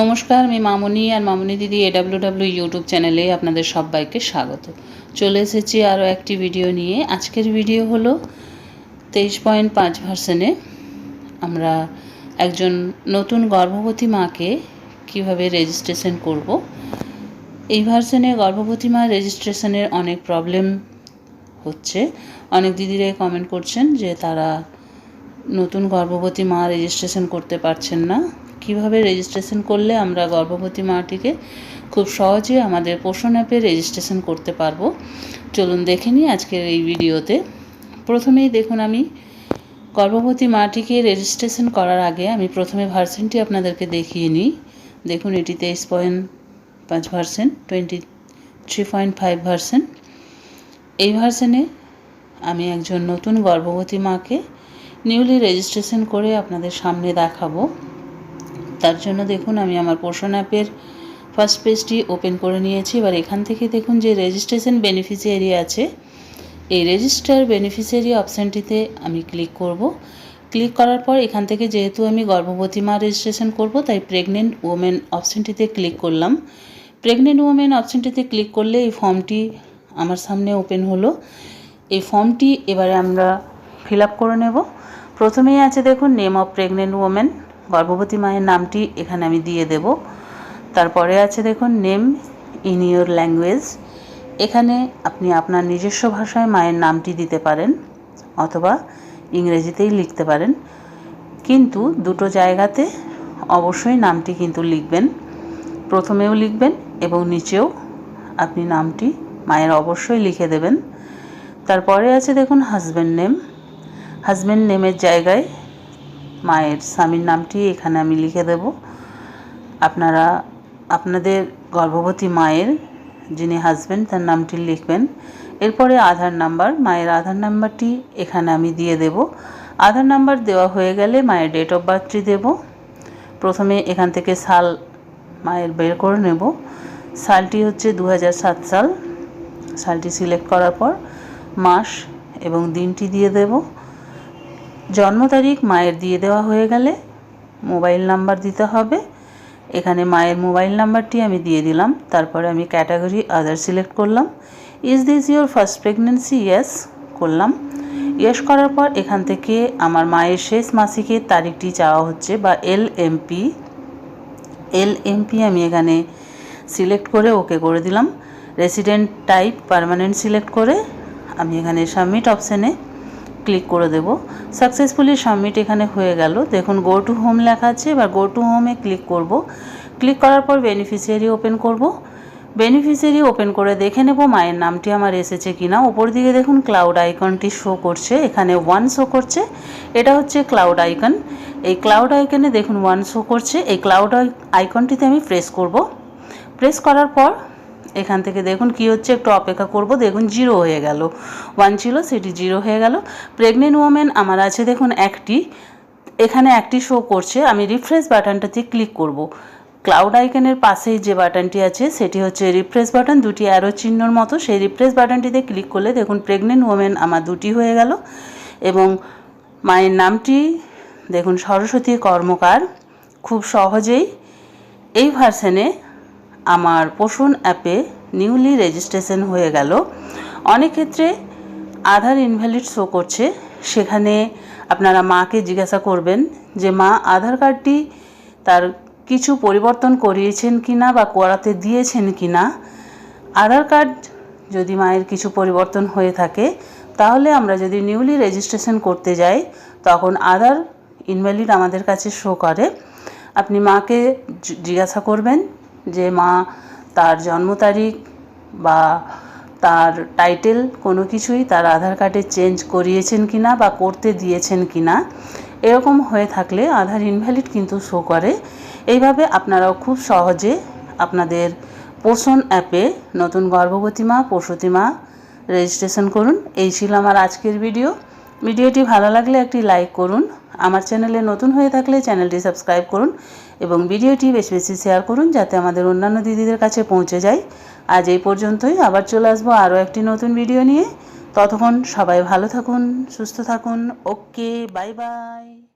নমস্কার, আমি মামনি আর মামনি দিদি এডাব্লিউ ডাব্লিউ ইউটিউব চ্যানেলে আপনাদের সবাইকে স্বাগত। চলে এসেছি আরও একটি ভিডিও নিয়ে। আজকের ভিডিও হলো তেইশ পয়েন্ট পাঁচ ভার্সনে আমরা একজন নতুন গর্ভবতী মাকে কীভাবে রেজিস্ট্রেশন করব। এই ভার্সনে গর্ভবতী মা রেজিস্ট্রেশনের অনেক প্রবলেম হচ্ছে। অনেক দিদিরাই কমেন্ট করছেন যে তারা নতুন গর্ভবতী মা রেজিস্ট্রেশন করতে পারছেন না। কীভাবে রেজিস্ট্রেশন করলে আমরা গর্ভবতী মাটিকে খুব সহজে আমাদের পোষণ অ্যাপে রেজিস্ট্রেশন করতে পারব। চলুন দেখে নিই আজকের এই ভিডিওতে। প্রথমেই দেখুন আমি, গর্ভবতী মাটিকে রেজিস্ট্রেশন করার আগে আমি প্রথমে ভার্সেনটি আপনাদেরকে দেখিয়ে নিই। দেখুন এটি তেইশ পয়েন্ট পাঁচ version twenty three point five version এই ভার্সেনে আমি একজন নতুন গর্ভবতী মাকে নিউলি রেজিস্ট্রেশন করে আপনাদের সামনে দেখাবো। তার জন্য দেখুন আমি আমার পোষণ অ্যাপের ফার্স্ট পেজটি ওপেন করে নিয়েছি। এবার এখান থেকে দেখুন যে রেজিস্ট্রেশন বেনিফিসিয়ারি আছে। এই রেজিস্টার বেনিফিসিয়ারি অপশানটিতে আমি ক্লিক করব। ক্লিক করার পর এখান থেকে যেহেতু আমি গর্ভবতী মা রেজিস্ট্রেশন করব, তাই প্রেগনেন্ট ওমেন অপশানটিতে ক্লিক করলাম। প্রেগনেন্ট ওমেন অপশানটিতে ক্লিক করলে এই ফর্মটি আমার সামনে ওপেন হলো। এই ফর্মটি এবারে আমরা ফিল করে নেব। প্রথমেই আছে দেখুন নেম অফ প্রেগনেন্ট ওমেন গর্ভবতী মায়ের নামটি এখানে আমি দিয়ে দেব। তারপরে আছে দেখুন নেম ইন ইউর ল্যাঙ্গুয়েজ এখানে আপনি আপনার নিজস্ব ভাষায় মায়ের নামটি দিতে পারেন অথবা ইংরেজিতেই লিখতে পারেন। কিন্তু দুটো জায়গাতে অবশ্যই নামটি কিন্তু লিখবেন। প্রথমেও লিখবেন এবং নিচেও আপনি নামটি মায়ের অবশ্যই লিখে দেবেন। তারপরে আছে দেখুন হাজব্যান্ড নেম হাজব্যান্ড নেমের জায়গায় মায়ের স্বামীর নামটি এখানে আমি লিখে দেব। আপনারা, আপনাদের গর্ভবতী মায়ের যিনি হাজব্যান্ড তার নামটি লিখবেন। এরপরে আধার নাম্বার, মায়ের আধার নাম্বারটি এখানে আমি দিয়ে দেব। আধার নাম্বার দেওয়া হয়ে গেলে মায়ের ডেট অফ বার্থটি দেব। প্রথমে এখান থেকে সাল মায়ের বের করে নেব। সালটি হচ্ছে দু হাজার সাত সাল। সালটি সিলেক্ট করার পর মাস এবং দিনটি দিয়ে দেবো। জন্ম তারিখ মায়ের দিয়ে দেওয়া হয়ে গেলে মোবাইল নাম্বার দিতে হবে। এখানে মায়ের মোবাইল নাম্বারটি আমি দিয়ে দিলাম। তারপরে আমি ক্যাটাগরি আদার সিলেক্ট করলাম। Is this your first pregnancy yes করলাম। ইয়েস করার পর এখান থেকে আমার মায়ের শেষ মাসিকের তারিখটি চাওয়া হচ্ছে বা এল এমপি এল এমপি আমি এখানে সিলেক্ট করে ওকে করে দিলাম। রেসিডেন্ট টাইপ পারমানেন্ট সিলেক্ট করে আমি এখানে সাবমিট অপশানে ক্লিক করে দেব। সাকসেসফুলি সাবমিট এখানে হয়ে গেল। দেখুন গো টু হোম লেখা আছে, এবার গো টু হোমে ক্লিক করব। ক্লিক করার পর বেনিফিশিয়ারি ওপেন করব। বেনিফিশিয়ারি ওপেন করে দেখে নেব মায়ের নামটি আমার এসেছে কিনা। ওপর দিকে দেখুন ক্লাউড আইকনটি শো করছে, এখানে ওয়ান শো করছে। এটা হচ্ছে ক্লাউড আইকন এই ক্লাউড আইকনে দেখুন ওয়ান শো করছে। এই ক্লাউড আইকনটিতে আমি প্রেস করব। প্রেস করার পর এখান থেকে দেখুন কি হচ্ছে, একটু অপেক্ষা করব। দেখুন, জিরো হয়ে গেল। ওয়ান ছিল, সেটি জিরো হয়ে গেল। প্রেগনেন্ট ওমেন আমার আছে, দেখুন, একটি। এখানে একটি শো করছে। আমি রিফ্রেশ বাটনটাতে ক্লিক করব। ক্লাউড আইকনের পাশেই যে বাটনটি আছে, সেটি হচ্ছে রিফ্রেশ বাটন দুটি অ্যারো চিহ্নর মতো সেই রিফ্রেশ বাটনটিতে ক্লিক করলে দেখুন প্রেগনেন্ট ওমেন আমার দুটি হয়ে গেল। এবং মায়ের নামটি, দেখুন, সরস্বতী কর্মকার। খুব সহজেই এই ভার্সনে আমার পোষণ অ্যাপে নিউলি রেজিস্ট্রেশন হয়ে গেল। অনেক ক্ষেত্রে আধার ইনভ্যালিড শো করছে। সেখানে আপনারা মাকে জিজ্ঞাসা করবেন যে, মা, আধার কার্ডটি তার কিছু পরিবর্তন করিয়েছেন কি না বা করাতে দিয়েছেন কি না আধার কার্ড যদি মায়ের কিছু পরিবর্তন হয়ে থাকে, তাহলে আমরা যদি নিউলি রেজিস্ট্রেশন করতে যাই, তখন আধার ইনভ্যালিড আমাদের কাছে শো করে। আপনি মাকে জিজ্ঞাসা করবেন যে মা তার জন্ম তারিখ বা তার টাইটেল কোনো কিছুই তার আধার কার্ডে চেঞ্জ করিয়েছেন কি না বা করতে দিয়েছেন কি না এরকম হয়ে থাকলে আধার ইনভ্যালিড কিন্তু শো করে। এইভাবে আপনারাও খুব সহজে আপনাদের পোষণ অ্যাপে নতুন গর্ভবতী মা, প্রসূতি মা রেজিস্ট্রেশন করুন। এই ছিল আমার আজকের ভিডিও ভিডিওটি ভালো লাগলে একটি লাইক করুন। আমার চ্যানেলে নতুন হয়ে থাকলে চ্যানেলটি সাবস্ক্রাইব করুন। এবং ভিডিওটি বেশি বেশি শেয়ার করুন যাতে আমাদের অন্যান্য দিদিদের কাছে পৌঁছে যায়। আজ এই পর্যন্তই, আবার চলে আসব আরও একটি নতুন ভিডিও নিয়ে। ততক্ষণ সবাই ভালো থাকুন, সুস্থ থাকুন, ওকে, বাই বাই।